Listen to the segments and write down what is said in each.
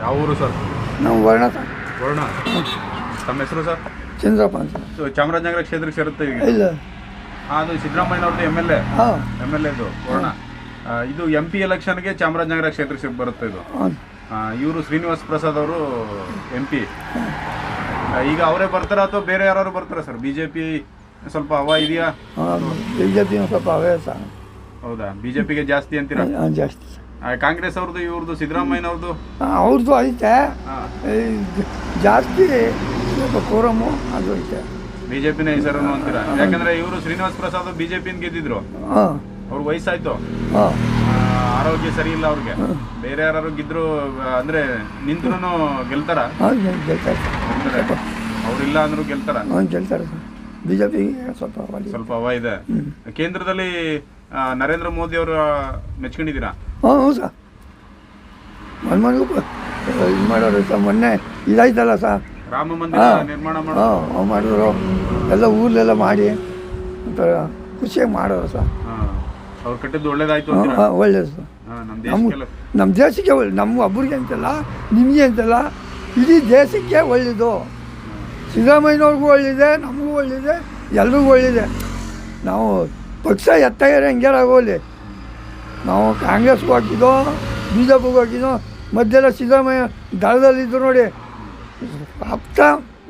ಯಾವ ಊರು ಸರ್? ನಾವು ವರ್ಣ ಸರ್. ವರ್ಣ? ತಮ್ಮ ಹೆಸರು ಸರ್? ಚಂದ್ರಪ್ಪ ಅಂತ. ಸೊ ಚಾಮರಾಜನಗರ ಕ್ಷೇತ್ರಕ್ಕೆ ಸೇರುತ್ತೆ ಈಗ? ಇಲ್ಲ. ಆ, ಅದು ಸಿದ್ದರಾಮಯ್ಯನವ್ರದ್ದು ಎಂ ಎಲ್ ಎ ಹಾಂ. ಎಂ ಎಲ್ ಎದು ವರ್ಣ. ಆ, ಇದು ಎಂ ಪಿ ಎಲೆಕ್ಷನ್ಗೆ ಚಾಮರಾಜನಗರ ಕ್ಷೇತ್ರಕ್ಕೆ ಬರುತ್ತೆ ಇದು. ಇವರು ಶ್ರೀನಿವಾಸ್ ಪ್ರಸಾದ್ ಅವರು ಎಂ ಪಿ ಈಗ ಅವರೇ ಬರ್ತಾರ ಅಥವಾ ಬೇರೆ ಯಾರು ಬರ್ತಾರ ಸರ್? ಬಿಜೆಪಿ ಸ್ವಲ್ಪ ಹವಾ ಇದೆಯಾ? ಬಿ ಜೆ ಪಿ ಸ್ವಲ್ಪ ಸರ್ ಹೌದಾ? ಬಿಜೆಪಿಗೆ ಜಾಸ್ತಿ ಅಂತೀರಾ? ಜಾಸ್ತಿ ಸರ್. ಕಾಂಗ್ರೆಸ್ ಅವ್ರದ್ದು ಇವ್ರದ್ದು ಸಿದ್ದರಾಮಯ್ಯನವ್ರದ್ದು ಅವ್ರದ್ದು ಐತೆ. ಜಾಸ್ತಿ ಸ್ವಲ್ಪ ಕೋರಮು ಅದು ಐತೆ. ಬಿಜೆಪಿ ಹೆಸರನ್ನು ಅಂತೀರಾ? ಯಾಕಂದ್ರೆ ಇವರು ಶ್ರೀನಿವಾಸ್ ಪ್ರಸಾದ್ ಬಿಜೆಪಿನ ಗೆದ್ದಿದ್ರು. ಅವ್ರ ವಯಸ್ಸಾಯ್ತು. ಆರೋಗ್ಯ ಸರಿ ಇಲ್ಲ ಅವ್ರಿಗೆ. ಬೇರೆ ಯಾರು ಗಿದ್ರು ಅಂದ್ರೆ ನಿಂತ್ರು ಗೆಲ್ತಾರ? ಅವ್ರಿಲ್ಲ ಅಂದ್ರು ಗೆಲ್ತಾರ? ಗೆಲ್ತಾರೆ ಸರ್. ಬಿ ಜೆ ಪಿಗೆ ಸ್ವಲ್ಪ ಸ್ವಲ್ಪ ಅವ ಇದೆ ಕೇಂದ್ರದಲ್ಲಿ ನರೇಂದ್ರ ಮೋದಿ ಅವರು ಮೆಚ್ಕೊಂಡಿದ್ದೀರಾ? ಹಾಂ ಹ್ಞೂ ಸರ್. ಇದು ಮಾಡೋರು ಸರ್ ಮೊನ್ನೆ ಇದಾಯ್ತಲ್ಲ ಸರ್. ರಾಮ ಮಂದಿರ ಹಾಂ. ನಿರ್ಮಾಣ ಮಾಡೋ ಹಾಂ ಅವ್ರು ಮಾಡಿದ್ರು. ಎಲ್ಲ ಊರ್ಲೆಲ್ಲ ಮಾಡಿ ಒಂಥರ ಖುಷಿಯಾಗಿ ಮಾಡೋರು ಸರ್. ಅವ್ರು ಕಟ್ಟಿದ್ದು ಒಳ್ಳೇದಾಯ್ತು ಹಾಂ ಅಂತೀರಾ ಹಾಂ ಒಳ್ಳೇದು ಸರ್. ಹಾ, ನಮ್ಮ ದೇಶಕ್ಕೆಲ್ಲ ನಮ್ಮ ದೇಶಕ್ಕೆ ಒಳ್ಳೆ ನಮ್ಮ ಒಬ್ಬರಿಗೆ ಅಂತಲ್ಲ ನಿಮಗೆ ಅಂತಲ್ಲ ಇಡೀ ದೇಶಕ್ಕೆ ಒಳ್ಳೆಯದು ಸಿದ್ದರಾಮಯ್ಯನವ್ರಿಗೂ ಒಳ್ಳೆಯದೆ ನಮಗೂ ಒಳ್ಳೆಯದೆ ಎಲ್ರಿಗೂ ಒಳ್ಳೆಯದೆ ನಾವು ಪಕ್ಷ ಎತ್ತಾಗಿರೋ ಹೆಂಗ್ಯಾರಾಗೋಲಿ. ನಾವು ಕಾಂಗ್ರೆಸ್ಗೂ ಹಾಕಿದ್ದೋ ಬಿ ಜೆ ಪಿಗೂ ಹಾಕಿದ್ದೋ ಮಧ್ಯೆಲ್ಲ ಸಿದ್ದರಾಮಯ್ಯ ದಳದಲ್ಲಿದ್ದು ನೋಡಿ ಅಪ್ತ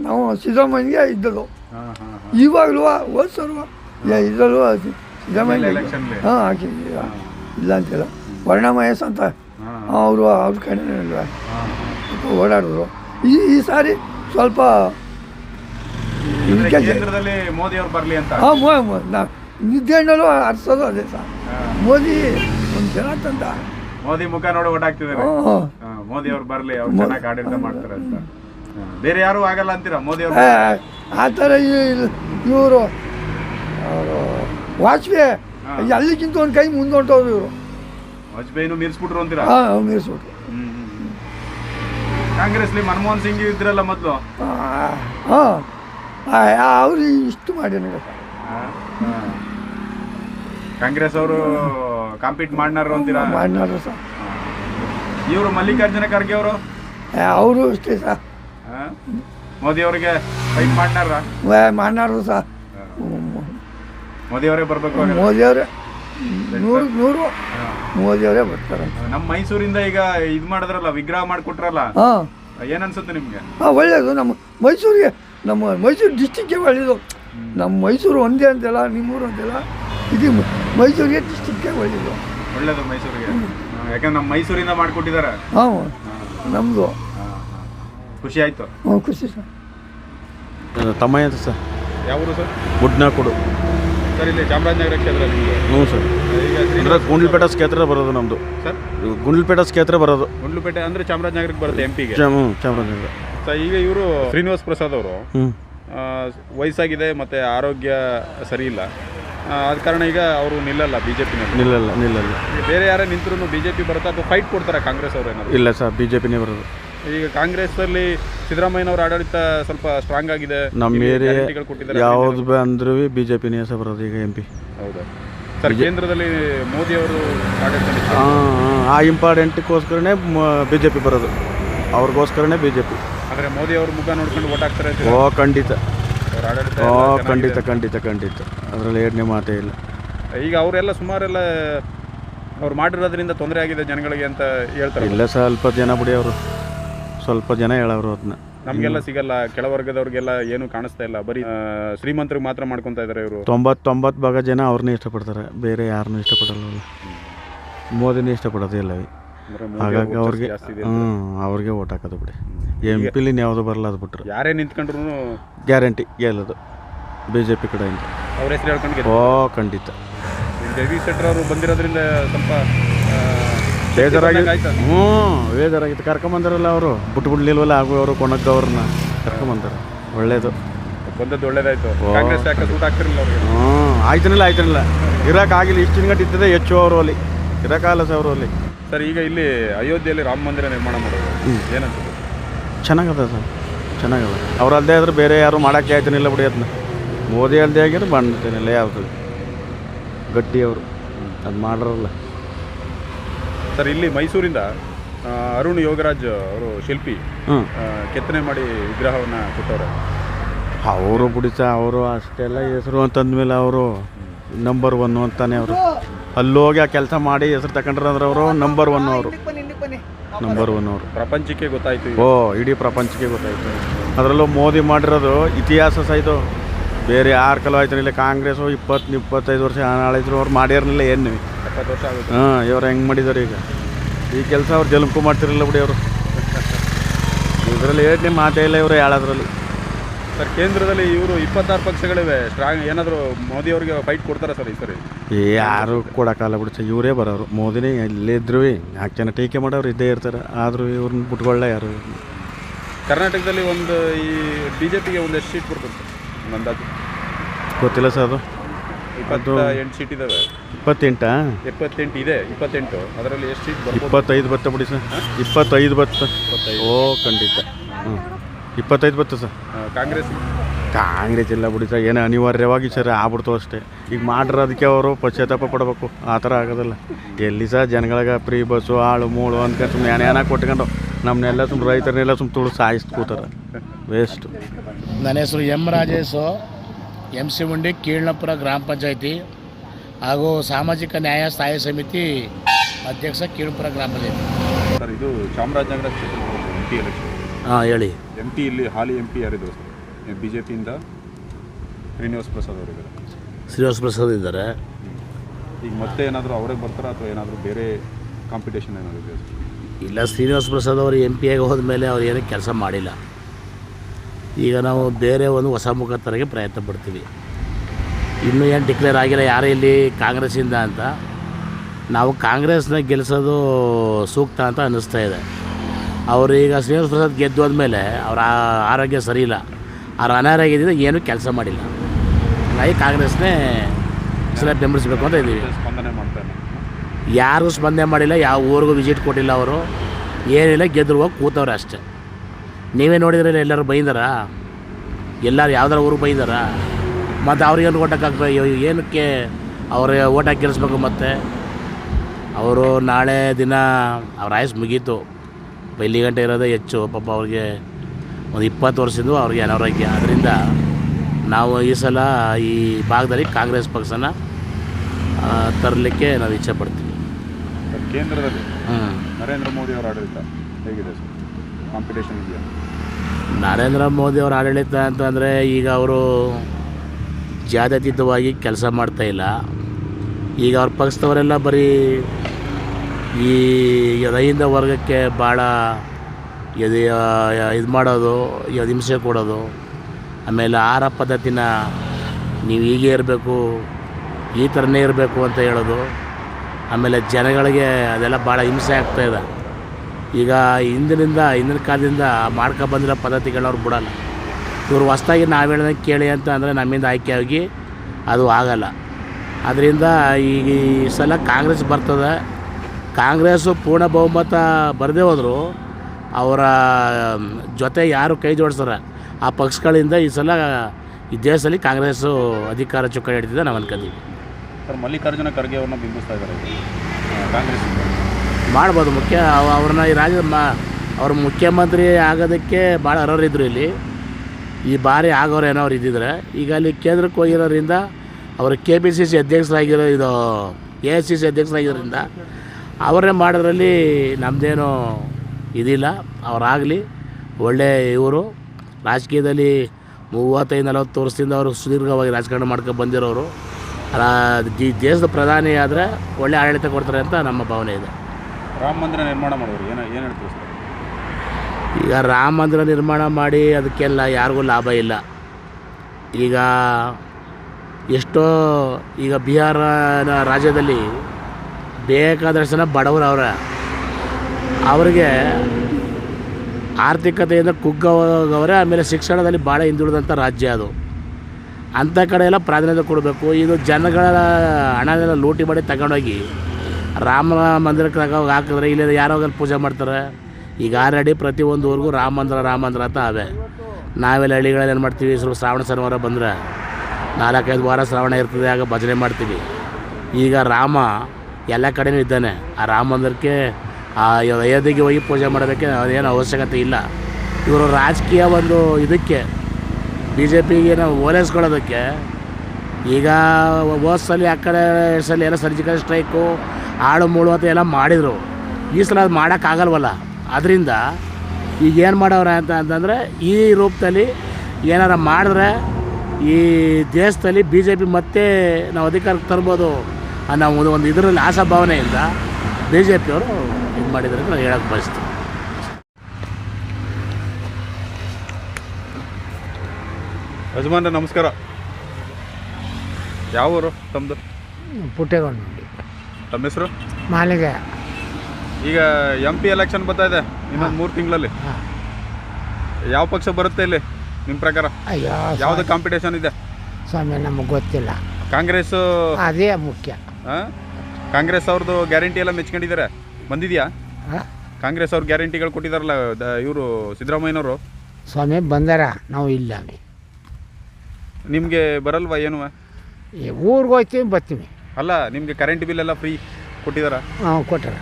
ನಾವು ಸಿದ್ದರಾಮಯ್ಯಗೆ ಇದ್ದದ್ದು. ಇವಾಗಲೂ ಹೋದ್ಸರು ಇದರಲ್ಲೂ ಸಿದ್ದರಾಮಯ್ಯ? ಹಾಂ ಹಾಕಿದ್ದೀವಿ. ಇಲ್ಲ ಅಂತಿಲ್ಲ. ವರ್ಣ ಮಹೇಶ್ ಅಂತ ಹಾ, ಅವರು ಅವ್ರ ಹಾ. ಓಡಾಡಿದ್ರು. ಈ ಈ ಸಾರಿ ಸ್ವಲ್ಪ ಅಂದ್ರೆ ಇದಕ್ಕೆ ಕೇಂದ್ರದಲ್ಲಿ ಮೋದಿ ಅವ್ರು ಬರಲಿ ಅಂತ. ಹಾಂ ನಿದ್ದೆ ನಿದ್ದೆಣ್ಣಲು ಹರ್ಸೋದು ಅದೇ ಸರ್. ಮೋದಿ ಜನ ತಂದ ಮೋದಿ ಮುಖ ನೋಡಿ ಓಟ್ ಹಾಕ್ತಿದ್ದಾರೆ. ಹಾ, ಮೋದಿ ಅವ್ರು ಬರಲಿ ಅವ್ರು ಚೆನ್ನಾಗಿ ಆಡಳಿತ ಮಾಡ್ತಾರೆ ಅಂತ. ಹಾ. ಬೇರೆ ಯಾರು ಆಗಲ್ಲ ಅಂತೀರಾ? ಮೋದಿ ಅವರು? ಆ ಥರ ಇವರು ವಾಜಪೇಯಿ ಎಲ್ಲಿಗಿಂತ ಒಂದು ಕೈ ಮುಂದೆ ಹೊಂಟೋರು ಇವರು. ವಾಜಪೇಯಿನು ಮೀರಿಸ್ಬಿಟ್ರು ಅಂತೀರಾ? ಹಾಂ ಮೀರಿಸ್ಬಿಟ್ರು. ಹ್ಮ್, ಹ್ಮ್, ಹ್ಮ್. ಕಾಂಗ್ರೆಸ್ಲಿ ಮನಮೋಹನ್ ಸಿಂಗ್ ಇದ್ರಲ್ಲ ಮೊದಲು? ಹಾಂ ಅವ್ರು ಇಷ್ಟು ಮಾಡಿ ನನಗೆ ಕಾಂಗ್ರೆಸ್ ಅವರು ಕಾಂಪೀಟ್ ಮಾಡ್ನಾರು ಅಂತೀರಾ? ಮಾಡಿನಾರು ಸರ್. ಇವರು ಮಲ್ಲಿಕಾರ್ಜುನ ಖರ್ಗೆ ಅವರು? ಅವರು ಅಷ್ಟೇ ಸರ್. ಮೋದಿ ಅವರಿಗೆ ಫೈಟ್ ಮಾಡ್ನಾರ ಮಾಡಿನಾರು ಸರ್. ಮೋದಿ ಅವರೇ ಬರಬೇಕು ಮೋದಿ ಅವರೇ ನೂರು ನೂರು ಮೋದಿ ಅವರೇ ಬರ್ತಾರೆ. ನಮ್ಮ ಮೈಸೂರಿಂದ ಈಗ ಇದು ಮಾಡಿದ್ರಲ್ಲ ವಿಗ್ರಹ ಮಾಡ್ಕೊಟ್ರಲ್ಲ? ಹಾಂ. ಏನ್ ಅನ್ಸುತ್ತೆ ನಿಮಗೆ? ಹಾಂ ಒಳ್ಳೆಯದು ನಮ್ಮ ಮೈಸೂರಿಗೆ ನಮ್ಮ ಮೈಸೂರು ಡಿಸ್ಟಿಕ್ಗೆ ಒಳ್ಳೆಯದು ನಮ್ಮ ಮೈಸೂರು ಒಂದೇ ಅಂತೆಲ್ಲ ನಿಮ್ಮೂರು ಅಂತೆಲ್ಲ. ಇದು ಮೈಸೂರಿಗೆ ಡಿಸ್ಟಿಕ್ಗೆ ಒಳ್ಳೆಯದು ಒಳ್ಳೇದು ಮೈಸೂರಿಗೆ. ಯಾಕಂದ್ರೆ ನಮ್ಮ ಮೈಸೂರಿಂದ ಮಾಡಿಕೊಟ್ಟಿದ್ದಾರೆ. ಹಾಂ ನಮ್ಮದು ಖುಷಿ ಆಯಿತು. ಹ್ಞೂ ಖುಷಿ ಸರ್. ತಮ್ಮ ಅಂತ ಸರ್. ಯಾವ ಊರು ಸರ್? ಮುಡ್ನಾಕುಡು ಸರ್ ಇಲ್ಲಿ ಚಾಮರಾಜನಗರ ಕ್ಷೇತ್ರ ನಿಮಗೆ ಹ್ಞೂ ಸರ್. ಈಗ ಅಂದರೆ ಗುಂಡ್ಲಪೇಟ ಕ್ಷೇತ್ರ ಬರೋದು ನಮ್ಮದು ಸರ್? ಗುಂಡ್ಲಪೇಟ ಕ್ಷೇತ್ರ ಬರೋದು. ಗುಂಡ್ಲುಪೇಟೆ ಅಂದರೆ ಚಾಮರಾಜನಗರಕ್ಕೆ ಬರುತ್ತೆ ಎಂ ಪಿಗೆ ಹ್ಞೂ ಚಾಮರಾಜನಗರ. ಈಗ ಇವರು ಶ್ರೀನಿವಾಸ್ ಪ್ರಸಾದ್ ಅವರು ಹ್ಞೂ ಆ, ವಯಸ್ಸಾಗಿದೆ ಮತ್ತು ಆರೋಗ್ಯ ಸರಿ ಇಲ್ಲ. ಆ, ಆದ ಕಾರಣ ಈಗ ಅವರು ನಿಲ್ಲಲ್ಲ ಬಿ ಜೆ ಪಿನಲ್ಲಿ ನಿಲ್ಲಲ್ಲ ನಿಲ್ಲಲ್ಲ. ಬೇರೆ ಯಾರೇ ನಿಂತರೂ ಬಿ ಜೆ ಪಿ ಬರುತ್ತಾ ಅಥವಾ ಫೈಟ್ ಕೊಡ್ತಾರೆ ಕಾಂಗ್ರೆಸ್ ಅವರು ಏನಾದ್ರು? ಇಲ್ಲ ಸರ್ ಬಿ ಜೆ ಪಿನೇ ಬರೋದು. ಈಗ ಕಾಂಗ್ರೆಸ್ಸಲ್ಲಿ ಸಿದ್ದರಾಮಯ್ಯನವ್ರ ಆಡಳಿತ ಸ್ವಲ್ಪ ಸ್ಟ್ರಾಂಗ್ ಆಗಿದೆ. ನಮ್ಮ ಏರಿಯಾ ಯಾವ್ದು ಬಂದ್ರೂ ಬಿ ಜೆ ಪಿನೇ ಸಹ ಬರೋದು ಈಗ ಎಂ ಪಿ ಹೌದಾ? ಸರ್ ಕೇಂದ್ರದಲ್ಲಿ ಮೋದಿ ಅವರು ಆ ಇಂಪಾರ್ಟೆಂಟ್ಗೋಸ್ಕರನೇ ಬಿ ಜೆ ಪಿ ಬರೋದು. ಅವ್ರಿಗೋಸ್ಕರನೇ ಬಿ ಜೆ ಪಿ ಆದರೆ ಮೋದಿ ಅವ್ರ ಮುಖ ನೋಡ್ಕೊಂಡು ಓಟ್ ಹಾಕ್ತಾರೆ? ಓ ಖಂಡಿತ. ಓ ಖಂಡಿತ ಖಂಡಿತ ಖಂಡಿತ. ಅದರಲ್ಲಿ ಎರಡನೇ ಮಾತೇ ಇಲ್ಲ. ಈಗ ಅವರೆಲ್ಲ ಸುಮಾರೆಲ್ಲ ಅವ್ರು ಮಾಡಿರೋದ್ರಿಂದ ತೊಂದರೆ ಆಗಿದೆ ಜನಗಳಿಗೆ ಅಂತ ಹೇಳ್ತಾರೆ ಇಲ್ಲ ಸ್ವಲ್ಪ ಜನ ಬಿಡಿ ಅವರು. ಸ್ವಲ್ಪ ಜನ ಹೇಳೋರು ಅದನ್ನ ನಮಗೆಲ್ಲ ಸಿಗಲ್ಲ ಕೆಳವರ್ಗದವ್ರಿಗೆಲ್ಲ ಏನು ಕಾಣಿಸ್ತಾ ಇಲ್ಲ. ಬರೀ ಶ್ರೀಮಂತರಿಗೆ ಮಾತ್ರ ಮಾಡ್ಕೊತಾ ಇದ್ದಾರೆ ಇವರು. ತೊಂಬತ್ತು ತೊಂಬತ್ತು ಭಾಗ ಜನ ಅವ್ರನ್ನೇ ಇಷ್ಟಪಡ್ತಾರೆ. ಬೇರೆ ಯಾರನ್ನೂ ಇಷ್ಟಪಡಲ್ಲ ಮೋದಿನೇ ಇಷ್ಟಪಡೋದೇ ಇಲ್ಲ ಹಾಗಾಗಿ ಅವ್ರಿಗೆ ಹ್ಞೂ ಅವ್ರಿಗೆ ಓಟ್ ಹಾಕೋದು ಬಿಡಿ. ಎಂ ಪಿಲಿ ಯಾವುದು ಬರಲ್ಲ ಅದು ಬಿಟ್ರು. ಯಾರೇ ನಿಂತ್ಕೊಂಡ್ರು ಗ್ಯಾರಂಟಿ ಗೆಲ್ಲೋದು ಬಿ ಜೆ ಪಿ ಕಡೆಯಿಂದ ಅವ್ರ ಹೆಸರು ಹೇಳ್ಕೊಂಡು ಓ ಖಂಡಿತ. ಜಗದೀಶ್ ಶೆಟ್ಟರ್ ಅವರು ಬಂದಿರೋದ್ರಿಂದ ಸ್ವಲ್ಪ ಆ, ಬೇಜಾರಾಗಿ ಬಂದಂಗ್ ಆಯ್ತಾ? ಹ್ಞೂ ಬೇಜಾರಾಗಿತ್ತು. ಕರ್ಕೊಂಬಂದಿರಲ್ಲ ಅವರು. ಬಿಟ್ಟು ಬಿಡ್ಲಿಲ್ವಲ್ಲ ಹಾಗೂ ಅವರು ಕೊಣಕ್ಕವ್ರನ್ನ ಕರ್ಕೊಂಬಂದಾರ. ಒಳ್ಳೇದು. ಬಂದದ್ದು ಒಳ್ಳೇದಾಯ್ತು. ಕಾಂಗ್ರೆಸ್ ಆಗ್ತಿರಲಿಲ್ಲ ಅವ್ರಿಗೆ? ಹ್ಞೂ ಆಯ್ತನಿಲ್ಲ ಆಯ್ತನಿಲ್ಲ. ಇರೋಕ್ಕಾಗಿಲ್ಲ ಇಷ್ಟು ಗಂಟೆ ಇರ್ತದೆ ಹೆಚ್ಚು ಅವರು ಅಲ್ಲಿ. ಇರೋಕ್ಕಾಗಲ್ಲ ಸರ್ ಅವರು ಅಲ್ಲಿ. ಸರ್ ಈಗ ಇಲ್ಲಿ ಅಯೋಧ್ಯೆಯಲ್ಲಿ ರಾಮ ಮಂದಿರ ನಿರ್ಮಾಣ ಮಾಡೋದು ಏನಂತ ಚೆನ್ನಾಗದ ಸರ್ ಚೆನ್ನಾಗದ. ಅವ್ರು ಅಲ್ಲದೆ ಆದ್ರೆ ಬೇರೆ ಯಾರು ಮಾಡೋಕ್ಕೆ ಆಯ್ತಾನಿಲ್ಲ ಬಿಡಿ ಅದನ್ನ ಮೋದಿ ಅಲ್ಲದೆ ಆಗಿದ್ರೆ ಬಂಡ್ತೇನಿಲ್ಲ ಯಾವುದು. ಗಟ್ಟಿ ಅವರು ಅದು ಮಾಡಿರಲ್ಲ. ಸರ್ ಇಲ್ಲಿ ಮೈಸೂರಿಂದ ಅರುಣ್ ಯೋಗರಾಜ್ ಅವರು ಶಿಲ್ಪಿ ಕೆತ್ತನೆ ಮಾಡಿ ವಿಗ್ರಹವನ್ನು ಕೊಟ್ಟವ್ರೆ. ಅವರು ಬಿಡಿಸ ಅವರು ಅಷ್ಟೆಲ್ಲ ಹೆಸರು ಅಂತಂದ್ಮೇಲೆ ಅವರು ನಂಬರ್ ಒನ್ ಅಂತಾನೆ ಅವರು. ಅಲ್ಲೋಗಿ ಆ ಕೆಲಸ ಮಾಡಿ ಹೆಸರು ತಗೊಂಡ್ರಂದ್ರೆ ಅವರು ನಂಬರ್ ಒನ್ ಅವರು. ನಂಬರ್ ಒನ್ ಅವರು. ಪ್ರಪಂಚಕ್ಕೆ ಗೊತ್ತಾಯ್ತು ಓ ಇಡೀ ಪ್ರಪಂಚಕ್ಕೆ ಗೊತ್ತಾಯ್ತು. ಅದರಲ್ಲೂ ಮೋದಿ ಮಾಡಿರೋದು ಇತಿಹಾಸ ಸಹಿತ. ಇದು ಬೇರೆ ಯಾರು ಕಲೋ ಇಲ್ಲ ಕಾಂಗ್ರೆಸ್ಸು ಇಪ್ಪತ್ತು ಇಪ್ಪತ್ತೈದು ವರ್ಷ ಆಳಿದ್ರು ಅವ್ರು ಮಾಡ್ಯಾರಲ್ಲ ಏನು ಎಪ್ಪತ್ತು ವರ್ಷ ಆಗುತ್ತೆ. ಹಾಂ ಇವ್ರು ಹೆಂಗೆ ಮಾಡಿದಾರೆ ಈಗ? ಈ ಕೆಲಸ ಅವ್ರು ಜಲಂಕು ಮಾಡ್ತಿರಲಿಲ್ಲ ಬಿಡಿ ಅವರು. ಇದರಲ್ಲಿ ಏನೇ ಮಾತೇ ಇಲ್ಲ ಇವರು ಹೇಳೋದ್ರಲ್ಲಿ ಸರ್ ಕೇಂದ್ರದಲ್ಲಿ ಇವರು ಇಪ್ಪತ್ತಾರು ಪಕ್ಷಗಳಿವೆ. ಸ್ಟ್ರಾಂಗ್ ಏನಾದರೂ ಮೋದಿ ಅವರಿಗೆ ಫೈಟ್ ಕೊಡ್ತಾರೆ ಸರ್ ಈ ಸರಿ? ಯಾರು ಕೊಡೋಕ್ಕಲ್ಲ ಬಿಡಿ ಇವರೇ ಬರೋರು. ಮೋದಿನೇ ಎಲ್ಲಿದ್ರು ನಾಲ್ಕು ಜನ ಟೀಕೆ ಮಾಡೋರು ಇದ್ದೇ ಇರ್ತಾರೆ. ಆದರೂ ಇವ್ರನ್ನ ಬಿಟ್ಕೊಳ್ಳ ಯಾರು? ಕರ್ನಾಟಕದಲ್ಲಿ ಒಂದು ಈ ಬಿ ಜೆ ಪಿಗೆ ಒಂದು ಎಷ್ಟು ಸೀಟ್ ಕೊಡ್ತಾರೆ ಸರ್ ಅಂದಾಜು. ಗೊತ್ತಿಲ್ಲ ಸರ್ ಅದು. ಇಪ್ಪತ್ತು ಎಂಟು ಸೀಟ್ ಇದ್ದಾವೆ ಇಪ್ಪತ್ತೆಂಟಾ? ಇಪ್ಪತ್ತೆಂಟು ಇದೆ ಇಪ್ಪತ್ತೆಂಟು. ಅದರಲ್ಲಿ ಎಷ್ಟು ಸೀಟ್ ಇಪ್ಪತ್ತೈದು ಬತ್ತ ಬಿಡಿ ಸರ್. ಇಪ್ಪತ್ತೈದು ಬತ್ತ. ಓ ಖಂಡಿತ. ಹ್ಞೂ ಇಪ್ಪತ್ತೈದು ಬತ್ತು ಸರ್. ಕಾಂಗ್ರೆಸ್. ಕಾಂಗ್ರೆಸ್ ಇಲ್ಲ ಬಿಡಿ ಸರ್ ಏನೋ ಅನಿವಾರ್ಯವಾಗಿ ಸರ್ ಆಗ್ಬಿಡ್ತು ಅಷ್ಟೇ. ಈಗ ಮಾಡಿರೋದಕ್ಕೆ ಅವರು ಪಶ್ಚಾತ್ತಾಪ ಪಡಬೇಕು ಆ ಥರ ಆಗೋದಿಲ್ಲ. ಎಲ್ಲಿ ಸಹ ಜನಗಳಿಗೆ ಫ್ರೀ ಬಸ್ಸು ಆಳು ಮೂಳು ಅಂದ್ಕೊಂಡು ಸುಮ್ಮನೆ ಏನೇನ ಕೊಟ್ಕೊಂಡು ನಮ್ಮನ್ನೆಲ್ಲ ಸುಮ್ಮನೆ ರೈತರನ್ನೆಲ್ಲ ಸುಮ್ಮನೆ ತುಳು ಸಾಯಿಸ್ತು ಕೂತಾರೆ. ವೇಸ್ಟು ನನ್ನ ಹೆಸರು ಎಂ ರಾಜೇಶು ಎಂ ಸಿ ಉಂಡಿ ಕೀಳ್ನಪುರ ಗ್ರಾಮ ಪಂಚಾಯತಿ. ಹಾಗೂ ಸಾಮಾಜಿಕ ನ್ಯಾಯ ಸ್ಥಾಯಿ ಸಮಿತಿ ಅಧ್ಯಕ್ಷ ಕೀಳ್ಪುರ ಗ್ರಾಮ ಪಂಚಾಯತಿ ಸರ್ ಇದು ಚಾಮರಾಜನಗರ ಕ್ಷೇತ್ರ ಎಂ ಪಿ ಎಲೆಕ್ಷನ್ ಹಾಂ ಹೇಳಿ. ಎಂ ಪಿ ಇಲ್ಲಿ ಹಾಲಿ ಎಂ ಪಿ ಯಾರಿದ್ರು ಸರ್? ಬಿ ಜೆ ಪಿಯಿಂದ ಶ್ರೀನಿವಾಸ್ ಪ್ರಸಾದ್ ಅವರಿದ್ದಾರೆ ಶ್ರೀನಿವಾಸ ಪ್ರಸಾದ್ ಇದ್ದಾರೆ. ಈಗ ಮತ್ತೆ ಏನಾದರೂ ಅವರೇ ಬರ್ತಾರಾ ಅಥವಾ ಏನಾದರೂ ಬೇರೆ ಕಾಂಪಿಟೇಷನ್ ಏನಾದರೂ ಇದೆಯಾ ಸರ್? ಇಲ್ಲ ಶ್ರೀನಿವಾಸ ಪ್ರಸಾದ್ ಅವರು ಎಂ ಪಿ ಆಗಿ ಹೋದ್ಮೇಲೆ ಅವ್ರು ಏನೂ ಕೆಲಸ ಮಾಡಿಲ್ಲ. ಈಗ ನಾವು ಬೇರೆ ಒಂದು ಹೊಸ ಮುಖ ತರಗೆ ಪ್ರಯತ್ನ ಪಡ್ತೀವಿ. ಇನ್ನೂ ಏನು ಡಿಕ್ಲೇರ್ ಆಗಿಲ್ಲ ಯಾರೇ ಇಲ್ಲಿ ಕಾಂಗ್ರೆಸ್ಸಿಂದ ಅಂತ. ನಾವು ಕಾಂಗ್ರೆಸ್ನ ಗೆಲ್ಲಿಸೋದು ಸೂಕ್ತ ಅಂತ ಅನ್ನಿಸ್ತಾ ಇದೆ. ಅವರು ಈಗ ಶ್ರೀನಿವಾಸ ಪ್ರಸಾದ್ ಗೆದ್ದು ಮೇಲೆ ಅವರ ಆರೋಗ್ಯ ಸರಿ ಇಲ್ಲ. ಅವ್ರ ಅನಾರೋಗ್ಯದಿಂದ ಏನೂ ಕೆಲಸ ಮಾಡಿಲ್ಲ. ಹಾಗಾಗಿ ಕಾಂಗ್ರೆಸ್ನೇ ಸಲ ಬೆಂಬಲಿಸಬೇಕು ಅಂತ ಇದ್ದೀವಿ. ಸ್ಪಂದನೆ ಮಾಡ್ತಾರೆ ಯಾರೂ ಸ್ಪಂದನೆ ಮಾಡಿಲ್ಲ ಯಾವ ಊರಿಗೂ ವಿಸಿಟ್ ಕೊಟ್ಟಿಲ್ಲ ಅವರು. ಏನಿಲ್ಲ ಗೆದ್ರು ಹೋಗಿ ಕೂತವ್ರೆ ಅಷ್ಟೇ. ನೀವೇ ನೋಡಿದ್ರೆ ಎಲ್ಲರೂ ಬೈದಾರ? ಎಲ್ಲರೂ ಯಾವ್ದಾರು ಊರು ಬೈದಾರ? ಮತ್ತು ಅವ್ರಿಗೇನು ಓಟಕ್ಕೆ ಹಾಕಬೇಕು ಏನಕ್ಕೆ ಅವ್ರ ಓಟ್ ಹಾಕಿರಿಸ್ಬೇಕು ಗೆಲ್ಲಿಸ್ಬೇಕು ಮತ್ತೆ? ಅವರು ನಾಳೆ ದಿನ ಅವ್ರ ಆಯಸ್ ಮುಗೀತು. ಇಲ್ಲಿ ಗಂಟೆ ಇರೋದೇ ಹೆಚ್ಚು. ಪಾಪ ಅವ್ರಿಗೆ ಒಂದು ಇಪ್ಪತ್ತು ವರ್ಷದಿಂದ ಅವ್ರಿಗೆ ಅನಾರೋಗ್ಯ. ಅದರಿಂದ ನಾವು ಈ ಸಲ ಈ ಭಾಗದಲ್ಲಿ ಕಾಂಗ್ರೆಸ್ ಪಕ್ಷನ ತರಲಿಕ್ಕೆ ನಾವು ಇಚ್ಛೆ ಪಡ್ತೀವಿ. ಕೇಂದ್ರದಲ್ಲಿ ನರೇಂದ್ರ ಮೋದಿ ಅವರ ಆಡಳಿತ ಹೇಗಿದೆ ಸರ್? ಕಾಂಪಿಟೇಷನ್ ಇದೆಯಾ? ನರೇಂದ್ರ ಮೋದಿ ಅವರ ಆಡಳಿತ ಅಂತಂದರೆ ಈಗ ಅವರು ಜಾತ್ಯತೀತವಾಗಿ ಕೆಲಸ ಮಾಡ್ತಾ ಇಲ್ಲ. ಈಗ ಅವ್ರ ಪಕ್ಷದವರೆಲ್ಲ ಬರೀ ಈ ರೈತ ವರ್ಗಕ್ಕೆ ಭಾಳ ಇದು ಇದು ಮಾಡೋದು ಹಿಂಸೆ ಕೊಡೋದು. ಆಮೇಲೆ ಆಹಾರ ಪದ್ಧತಿನ ನೀವು ಹೀಗೆ ಇರಬೇಕು, ಈ ಥರನೇ ಇರಬೇಕು ಅಂತ ಹೇಳೋದು. ಆಮೇಲೆ ಜನಗಳಿಗೆ ಅದೆಲ್ಲ ಭಾಳ ಹಿಂಸೆ ಆಗ್ತಾಯಿದೆ ಈಗ ಹಿಂದಿನಿಂದ, ಹಿಂದಿನ ಕಾಲದಿಂದ ಮಾಡ್ಕೊ ಬಂದಿರೋ ಪದ್ಧತಿಗಳವ್ರು ಬಿಡೋಲ್ಲ. ಇವರು ಹೊಸ್ದಾಗಿ ನಾವು ಹೇಳಿದ ಕೇಳಿ ಅಂತ ಅಂದರೆ ನಮ್ಮಿಂದ ಆಯ್ಕೆ ಆಗಿ ಅದು ಆಗಲ್ಲ. ಅದರಿಂದ ಈ ಸಲ ಕಾಂಗ್ರೆಸ್ ಬರ್ತದೆ. ಕಾಂಗ್ರೆಸ್ಸು ಪೂರ್ಣ ಬಹುಮತ ಬರದೇ ಹೋದರು ಅವರ ಜೊತೆ ಯಾರು ಕೈ ಜೋಡಿಸ್ತಾರೆ ಆ ಪಕ್ಷಗಳಿಂದ ಈ ಸಲ ಈ ದೇಶದಲ್ಲಿ ಕಾಂಗ್ರೆಸ್ಸು ಅಧಿಕಾರ ಚುಕ್ಕ ಹಿಡಿದಿದೆ ನಾವು ಅನ್ಕೋತೀವಿ ಸರ್ ಮಲ್ಲಿಕಾರ್ಜುನ ಖರ್ಗೆ ಅವ್ರನ್ನ ಬಿಂಬಿಸ್ತಾ ಇದ್ದಾರೆ. ಕಾಂಗ್ರೆಸ್ ಮಾಡ್ಬೋದು ಮುಖ್ಯ ಅವ- ಅವ್ರನ್ನ ಈ ರಾಜ್ಯದ ಮ ಅವ್ರ ಮುಖ್ಯಮಂತ್ರಿ ಆಗೋದಕ್ಕೆ ಭಾಳ ಅರ್ಹರಿದ್ರು ಇಲ್ಲಿ. ಈ ಬಾರಿ ಆಗೋರು ಏನೋ ಅವ್ರು ಇದ್ದಿದ್ರೆ ಈಗ ಅಲ್ಲಿ ಕೇಂದ್ರಕ್ಕೆ ಹೋಗಿರೋದ್ರಿಂದ ಅವರು ಕೆ ಪಿ ಸಿ ಸಿ ಅಧ್ಯಕ್ಷರಾಗಿರೋ ಇದು ಎ ಎಸ್ ಸಿ ಸಿ ಅಧ್ಯಕ್ಷರಾಗಿರೋದ್ರಿಂದ ಅವರೇ ಮಾಡೋದ್ರಲ್ಲಿ ನಮ್ಮದೇನು ಇದಿಲ್ಲ ಅವರಾಗಲಿ. ಒಳ್ಳೆ ಇವರು. ರಾಜಕೀಯದಲ್ಲಿ ಮೂವತ್ತೈದು ನಲವತ್ತು ವರ್ಷದಿಂದ ಅವರು ಸುದೀರ್ಘವಾಗಿ ರಾಜಕಾರಣ ಮಾಡ್ಕೊಂಡು ಬಂದಿರೋರು. ಈ ದೇಶದ ಪ್ರಧಾನಿ ಆದರೆ ಒಳ್ಳೆ ಆಡಳಿತ ಕೊಡ್ತಾರೆ ಅಂತ ನಮ್ಮ ಭಾವನೆ ಇದೆ. ರಾಮ ಮಂದಿರ ನಿರ್ಮಾಣ ಮಾಡೋರು ಏನು ಏನು ಹೇಳ್ತೀವಿ ಸರ್? ಈಗ ರಾಮ ಮಂದಿರ ನಿರ್ಮಾಣ ಮಾಡಿ ಅದಕ್ಕೆಲ್ಲ ಯಾರಿಗೂ ಲಾಭ ಇಲ್ಲ. ಈಗ ಎಷ್ಟೋ ಈಗ ಬಿಹಾರ ರಾಜ್ಯದಲ್ಲಿ ಬೇಕಾದಷ್ಟು ಜನ ಬಡವರು ಅವರ. ಅವರಿಗೆ ಆರ್ಥಿಕತೆಯಿಂದ ಕುಗ್ಗವರೆ ಆಮೇಲೆ ಶಿಕ್ಷಣದಲ್ಲಿ ಭಾಳ ಹಿಂದುಳಿದಂಥ ರಾಜ್ಯ ಅದು. ಅಂಥ ಕಡೆ ಎಲ್ಲ ಪ್ರಾಧಾನ್ಯತೆ ಕೊಡಬೇಕು. ಇದು ಜನಗಳ ಹಣನೆಲ್ಲ ಲೂಟಿ ಮಾಡಿ ತಗೊಂಡೋಗಿ ರಾಮ ಮಂದಿರಕ್ಕೆ ತಗೋ ಹಾಕಿದ್ರೆ ಇಲ್ಲಿ ಯಾರೋ ಅಲ್ಲಿ ಪೂಜೆ ಮಾಡ್ತಾರೆ. ಈಗ ಆಲ್ರೆಡಿ ಪ್ರತಿಯೊಂದು ಊರಿಗೂ ರಾಮ ಮಂದಿರ ರಾಮ ಮಂದಿರ ಅಂತ ಅವೆ. ನಾವೆಲ್ಲ ಹಳ್ಳಿಗಳಲ್ಲಿ ಏನು ಮಾಡ್ತೀವಿ, ಸ್ವಲ್ಪ ಶ್ರಾವಣ ಶನಿವಾರ ಬಂದರೆ ನಾಲ್ಕೈದು ವಾರ ಶ್ರಾವಣ ಇರ್ತದೆ, ಆಗ ಭಜನೆ ಮಾಡ್ತೀವಿ. ಈಗ ರಾಮ ಎಲ್ಲ ಕಡೆನೂ ಇದ್ದಾನೆ. ಆ ರಾಮ ಮಂದಿರಕ್ಕೆ, ಆ ಅಯೋಧ್ಯೆಗೆ ಹೋಗಿ ಪೂಜೆ ಮಾಡೋದಕ್ಕೆ ಅದೇನು ಅವಶ್ಯಕತೆ ಇಲ್ಲ. ಇವರು ರಾಜಕೀಯ ಒಂದು ಇದಕ್ಕೆ ಬಿ ಜೆ ಪಿಗೆ ನಾವು ಓಲೈಸ್ಕೊಳ್ಳೋದಕ್ಕೆ ಈಗ ಸಲ ಆ ಕಡೆ ಸಲ ಎಲ್ಲ ಸರ್ಜಿಕಲ್ ಸ್ಟ್ರೈಕು, ಆಳು ಮೂಳು ಅಂತ ಎಲ್ಲ ಮಾಡಿದರು. ಈ ಸಲ ಅದು ಮಾಡೋಕ್ಕಾಗಲ್ವಲ್ಲ. ಅದರಿಂದ ಈಗ ಏನು ಮಾಡೋರ ಅಂತ ಅಂತಂದರೆ, ಈ ರೂಪದಲ್ಲಿ ಏನಾರ ಮಾಡಿದ್ರೆ ಈ ದೇಶದಲ್ಲಿ ಬಿ ಜೆ ಪಿ ಮತ್ತೆ ನಾವು ಅಧಿಕಾರಕ್ಕೆ ತರ್ಬೋದು. ಅನ್ನೋ ಒಂದು ಒಂದು ಇದರಲ್ಲಿ ಆಶಾಭಾವನೆಯಿಂದ ಬಿ ಜೆ ಪಿಯವರು ಇದು ಮಾಡಿದ್ರೆ ಅಂತ ನಾನು ಹೇಳಕ್ಕೆ ಬಯಸ್ತೀನಿ ಯಜಮಾನ್ರ ನಮಸ್ಕಾರ. ಯಾವ ಊರು ತಮ್ಮದು ಪುಟ್ಟೆಗೊಂಡು. ತಮ್ಮ ಹೆಸರು? ಮಾಲಿಗೆ ಈಗ ಎಂ ಪಿ ಎಲೆಕ್ಷನ್ ಬರ್ತಾ ಇದೆ ಇನ್ನೊಂದು ಮೂರು ತಿಂಗಳಲ್ಲಿ. ಯಾವ ಪಕ್ಷ ಬರುತ್ತೆ ಇಲ್ಲಿ ನಿಮ್ಮ ಪ್ರಕಾರ? ಅಯ್ಯೋ ಯಾವ್ದು ಕಾಂಪಿಟೇಷನ್ ಇದೆ? ಸ್ವಾಮಿ ನಮಗೆ ಗೊತ್ತಿಲ್ಲ. ಕಾಂಗ್ರೆಸ್ ಅದೇ ಮುಖ್ಯ. ಕಾಂಗ್ರೆಸ್ ಅವ್ರದ್ದು ಗ್ಯಾರಂಟಿ ಎಲ್ಲ ಮೆಚ್ಕೊಂಡಿದ್ದಾರೆ ಬಂದಿದ್ಯಾ? ಕಾಂಗ್ರೆಸ್ ಅವ್ರ ಗ್ಯಾರಂಟಿಗಳು ಕೊಟ್ಟಿದಾರಲ್ಲ ಇವರು ಸಿದ್ದರಾಮಯ್ಯನವರು? ಸ್ವಾಮಿ ಬಂದಾರ. ನಾವು ಇಲ್ಲ. ನಿಮಗೆ ಬರಲ್ವಾ ಏನು? ಊರಿಗೆ ಹೋಗ್ತೀವಿ ಬರ್ತೀವಿ. ಅಲ್ಲ ನಿಮಗೆ ಕರೆಂಟ್ ಬಿಲ್ ಎಲ್ಲ ಫ್ರೀ ಕೊಟ್ಟಿದಾರ? ಹಾಂ ಕೊಟ್ಟರ.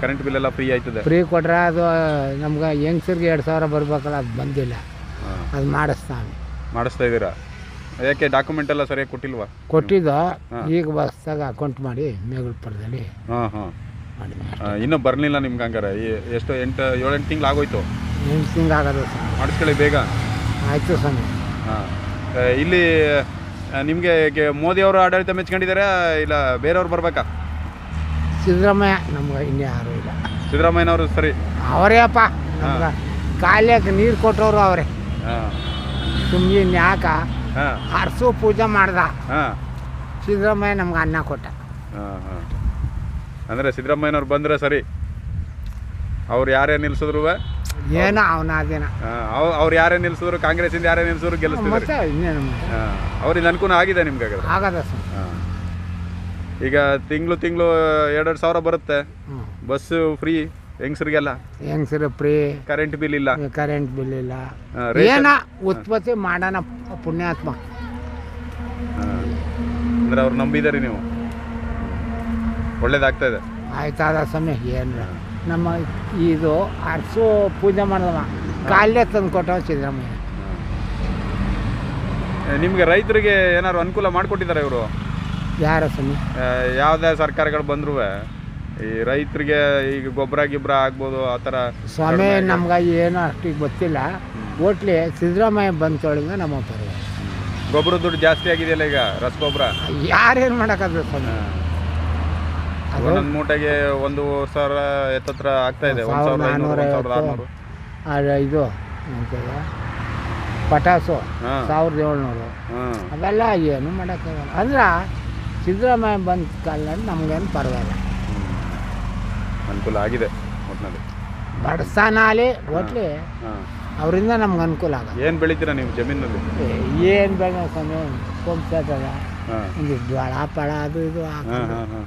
ಕರೆಂಟ್ ಬಿಲ್ ಎಲ್ಲ ಫ್ರೀ ಆಯ್ತದೆ. ಫ್ರೀ ಕೊಟ್ರೆ ಅದು ನಮ್ಗೆ ಹೆಂಗ್ಸರಿಗೆ ಎರಡು ಸಾವಿರ ಬರ್ಬೇಕಲ್ಲ ಅದು ಬಂದಿಲ್ಲ. ಅದು ಮಾಡಿಸ್ತಾವೆ ಮಾಡಿಸ್ತಾ ಇದ್ದೀರಾ? ಯಾಕೆ ಡಾಕ್ಯುಮೆಂಟ್ ಎಲ್ಲ ಸರಿಯಾಗಿ ಕೊಟ್ಟಿಲ್ವಾ? ಕೊಟ್ಟಿದ್ದ. ಈಗ ಬಸ್ದಾಗ ಅಕೌಂಟ್ ಮಾಡಿ ಮೇಗಲ್ಪುರದಲ್ಲಿ ಹಾಂ ಹಾಂ. ಮಾಡಿ ಇನ್ನೂ ಬರಲಿಲ್ಲ ನಿಮ್ಗೆ ಹಂಗಾರೆ? ಈ- ಎಷ್ಟು ಎಂಟು ಏಳೆಂಟು ತಿಂಗಳು ಆಗೋಯ್ತು? ಎಂಟು ತಿಂಗಳು ಆಗೋದು ಸ್ವಾಮಿ. ಮಾಡಿಸ್ಕೊಳ್ಳಿ ಬೇಗ. ಆಯಿತು ಸ್ವಾಮಿ. ಹಾಂ. ಇಲ್ಲಿ ನಿಮಗೆ ಮೋದಿ ಅವರು ಆಡಳಿತ ಮೆಚ್ಕೊಂಡಿದ್ದಾರೆ ಇಲ್ಲ ಬೇರೆಯವ್ರು ಬರಬೇಕಾ? ಸಿದ್ದರಾಮಯ್ಯ ನಮ್ಗೆ ಇನ್ನೂ ಯಾರು ಇಲ್ಲ. ಸಿದ್ದರಾಮಯ್ಯನವರು ಸರಿ. ಅವರೇ ಅಪ್ಪ. ನಮ್ಗೆ ಕಾಲಕ್ಕೆ ನೀರು ಕೊಟ್ಟವರು ಅವರೇ. ಹಾಂ. ಸುಮ್ಮನೆ ಯಾಕ? ಹಾಂ ಹರ್ಸು ಪೂಜೆ ಮಾಡ್ದ. ಹಾಂ. ಸಿದ್ದರಾಮಯ್ಯ ನಮ್ಗೆ ಅನ್ನ ಕೊಟ್ಟ. ಹಾಂ ಹಾಂ. ಅಂದರೆ ಸಿದ್ದರಾಮಯ್ಯನವ್ರು ಬಂದ್ರೆ ಸರಿ. ಅವ್ರು ಯಾರೇ ನಿಲ್ಸಿದ್ರು ಏನೋ ಅವನ ಅದೇನ ಅವ್ರು ಯಾರೇ ನಿಲ್ಸಿದ್ರು ಕಾಂಗ್ರೆಸ್ಸಿಂದ ಯಾರೇ ನಿಲ್ಸಿದ್ರು ಗೆಲ್ಲಿಸ್ತಾರೆ ಅವ್ರಿಂದ ಅನುಕೂಲ ಆಗಿದೆ ನಿಮ್ಗೆ ಆಗದ ಸರ್. ಹಾಂ. ಈಗ ತಿಂಗಳು ತಿಂಗಳು ಎರಡೆರಡು ಸಾವಿರ ಬರುತ್ತೆ. Bus free. ಹೆಂಗಸ್ರಿಗೆಲ್ಲ? ಹೆಂಗಸರು ಫ್ರೀ. ಕರೆಂಟ್ ಬಿಲ್ ಇಲ್ಲ. ಕರೆಂಟ್ ಬಿಲ್ ಇಲ್ಲ. ಹಾ, ರೇಷನ್- ಏನ ಉತ್ಪತ್ತಿ ಮಾಡೋಣ ಪುಣ್ಯಾತ್ಮ. ಹಾಂ. ಅಂದ್ರೆ ಅವ್ರು ನಂಬಿದಾರೆ ನೀವು? ಒಳ್ಳೇದಾಗ್ತಾ ಇದೆ. ಆಯ್ತಾದ ಸ್ವಾಮಿ? ಏನು ನಮ್ಮ ಇದು ಅರಸು ಪೂಜೆ ಮಾಡಿದವ. ಕಾಲೇ ತಂದು ಕೊಟ್ಟವ ಸಿದ್ದರಾಮಯ್ಯ. ನಿಮಗೆ ನಿಮ್ಗೆ ರೈತರಿಗೆ ಏನಾದ್ರು ಅನುಕೂಲ ಮಾಡಿಕೊಟ್ಟಿದ್ದಾರೆ ಇವರು? ಯಾರ ಸ್ವಾಮಿ? ಯಾವುದೇ ಸರ್ಕಾರಗಳು ಬಂದ್ರು ಈ ರೈತರಿಗೆ ಈಗ ಗೊಬ್ಬರ ಗಿಬ್ಬರ ಆಗ್ಬೋದು ಆ ಥರ ಸ್ವಾಮಿ ನಮ್ಗೆ ಏನು ಅಷ್ಟಿಗೆ ಗೊತ್ತಿಲ್ಲ. ಓಟ್ಲಿ ಸಿದ್ದರಾಮಯ್ಯ ಬಂತೊಳಗೆ ನಮ್ಮ ಪರವಾಗಿ ಗೊಬ್ಬರ ದುಡ್ಡು ಜಾಸ್ತಿ ಆಗಿದೆಯಲ್ಲ ಈಗ ರಸಗೊಬ್ಬರ ಯಾರೇನು ಮಾಡೋಕ್ಕಾಗಲ್ಲ ಸ್ವಾಮಿ? ಒಂದೊಂದು ಮೂಟೆಗೆ ಒಂದು ಸಾವಿರ ಎತ್ತತ್ರ ಆಗ್ತಾ ಇದೆ ಒಂದು ಸಾವಿರದ ಐನೂರು ಒಂದು ಸಾವಿರದ ಆರುನೂರು. ಅದು ಇದು ಪಟಾಸು ಸಾವಿರದ ಏಳ್ನೂರು. ಅವೆಲ್ಲ ಏನು ಮಾಡೋಕ್ಕಾಗಲ್ಲ. ಅಂದ್ರೆ ಸಿದ್ದರಾಮಯ್ಯ ಬಂದ ಕಾಲದಲ್ಲಿ ನಮಗೇನು ಪರವಾಗಿಲ್ಲ. ಅನುಕೂಲ ಆಗಿದೆ ಒಟ್ಟಿನಲ್ಲಿ ಬಡಸ್ತಾನ ಹೋಟ್ಲಿ ಅವರಿಂದ ನಮ್ಗೆ ಅನುಕೂಲ ಆಗಲ್ಲ ಏನು ಬೆಳಿತೀರಾ ನೀವು ಜಮೀನಲ್ಲಿ? ಏನು ಬೇಡ ಸ್ವಾಮಿ ಪಂಪ್ ಅದ ಹಾಂ. ಒಂದು ಜ್ವಾಳ ಪಳ ಅದು ಇದು ಹಾಂ ಹಾಕೋದು ಹಾಂ ಹಾಂ.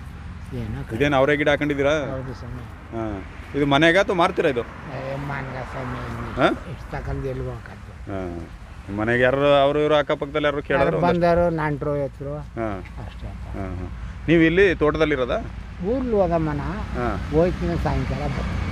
ಏನೋ ಕ- ಇದೇನು ಅವರೇ ಗಿಡ ಹಾಕೊಂಡಿದ್ದೀರಾ? ಹೌದು ಸ್ವಾಮಿ. ಹಾಂ. ಇದು ಮನೆಗ ಅಥವಾ ಮಾರ್ತೀರಾ ಇದು? ಮಾನ್ಗ ಸ್ವಾಮಿ. ಹಾಂ? ಇಷ್ಟು ತಗೊಂಡು ಎಲ್ಲಿ ಹೋಗಕ್ಕೆ ಹಾಂ. ಮನೆಗೆ ಯಾರು ಅವರು ಇವರು ಅಕ್ಕಪಕ್ಕದಲ್ಲಿ ಯಾರು ಕೇಳಿದ್ರು ಬಂದರು ನಾಂಟ್ರು ಎತ್ತರು ಹಾಂ. ಅಷ್ಟೇ ಹಾಂ ಹಾಂ. ನೀವು ಇಲ್ಲಿ ತೋಟದಲ್ಲಿರೋದಾ? ಊರ್ಲಿ ಹೋಗಮ್ಮನ ಹಾಂ. ಹೋಯ್ತೀನಿ ಸಾಯಂಕಾಲ ಬರ್ತೀನಿ